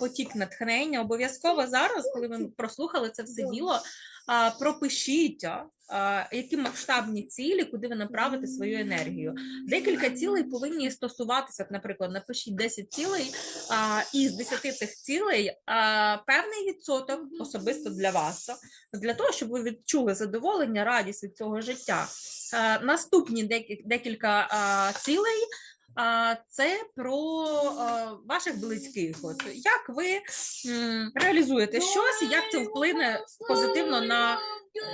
потік натхнення. Обов'язково зараз, коли ви прослухали це все діло, пропишіть, які масштабні цілі, куди ви направите свою енергію. Декілька цілей повинні стосуватися. Наприклад, напишіть 10 цілей, а, із 10 цих цілей певний відсоток особисто для вас, для того, щоб ви відчули задоволення, радість від цього життя. Наступні декілька цілей. Це про ваших близьких. От як ви реалізуєте щось, як це вплине позитивно на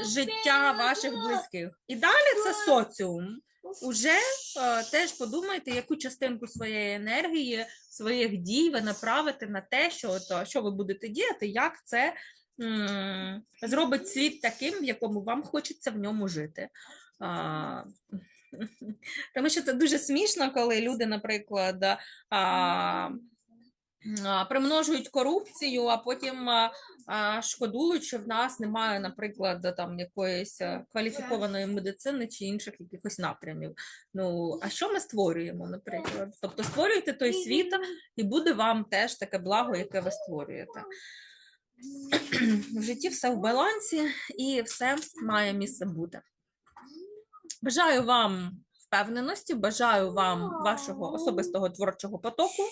життя ваших близьких. І далі це соціум. Уже е, теж подумайте, яку частинку своєї енергії, своїх дій ви направите на те, що, от, що ви будете діяти, як це м, зробить світ таким, в якому вам хочеться в ньому жити. А, тому що це дуже смішно, коли люди, наприклад, а, примножують корупцію, а потім шкодують, що в нас немає, наприклад, там якоїсь е, кваліфікованої медицини чи інших якихось напрямів. Ну а що ми створюємо, наприклад? Тобто створюєте той світ, і буде вам теж таке благо, яке ви створюєте. В житті все в балансі і все має місце бути. Бажаю вам впевненості, бажаю вам вашого особистого творчого потоку.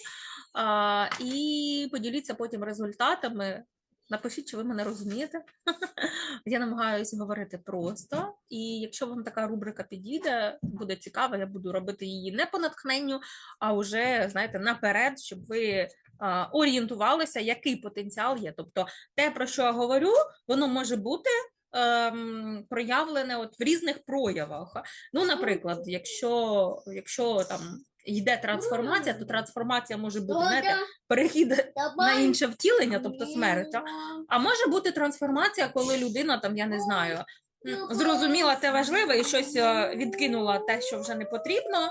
А, і поділіться потім результатами. Напишіть, чи ви мене розумієте. Я намагаюся говорити просто. І якщо вам така рубрика підійде, буде цікаво, я буду робити її не по натхненню, а вже, знаєте, наперед, щоб ви а, орієнтувалися, який потенціал є. Тобто, те, про що я говорю, воно може бути. Ем, Проявлене от в різних проявах. Ну, наприклад, якщо, якщо там йде трансформація, то трансформація може бути знаєте, перехід на інше втілення, тобто смерть. а- може бути трансформація, коли людина там, я не знаю, зрозуміла те важливе і щось е, відкинула те, що вже не потрібно,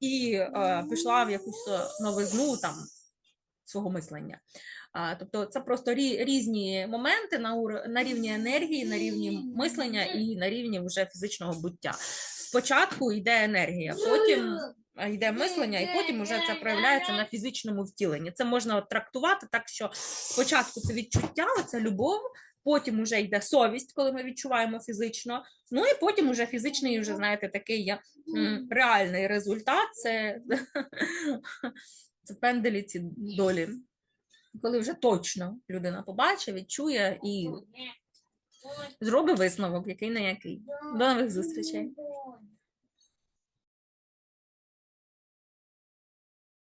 і е, пішла в якусь новизну там свого мислення. А, тобто це просто рі- різні моменти на, на рівні енергії, на рівні мислення і на рівні вже фізичного буття. Спочатку йде енергія, потім йде мислення, і потім вже це проявляється на фізичному втіленні. Це можна трактувати так, що спочатку це відчуття, це любов, потім вже йде совість, коли ми відчуваємо фізично. Ну і потім вже фізичний, вже знаєте, такий є реальний результат. Це, це пенделі ці долі. Коли вже точно людина побачить, відчує і зробить висновок, який на який. До нових зустрічей.